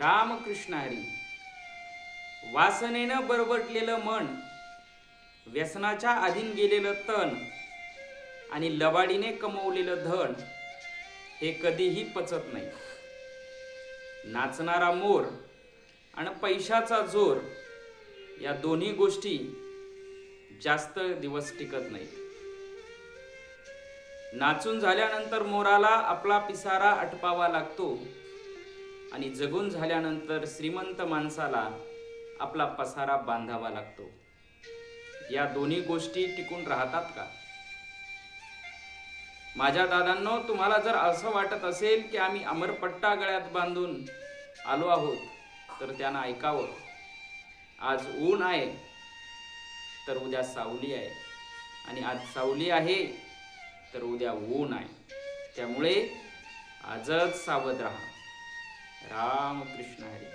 रामकृष्ण हरी. वासनेनं बरबटलेलं मन व्यसनाच्या अधीन गेलेलं तण आणि लबाडीने कमवलेलं धन हे कधीही पचत नाही. नाचणारा मोर आणि पैशाचा जोर या दोन्ही गोष्टी जास्त दिवस टिकत नाहीत. नाचून झाल्यानंतर मोराला आपला पिसारा अटपावा लागतो. आणि जगून झाल्यानंतर श्रीमंत माणसाला आपला पसारा बांधावा लागतो. या दोन्ही गोष्टी टिकून राहतात का? माझ्या दादांनो तुम्हाला जर असं वाटत असेल की आम्ही अमरपट्टा गळ्यात बांधून आलो आहोत तर त्यांना ऐकावं. आज ऊन आहे तर उद्या सावली आहे. आणि आज सावली आहे तर उद्या ऊन आहे. त्यामुळे आजच सावध राहा. रामकृष्ण हरी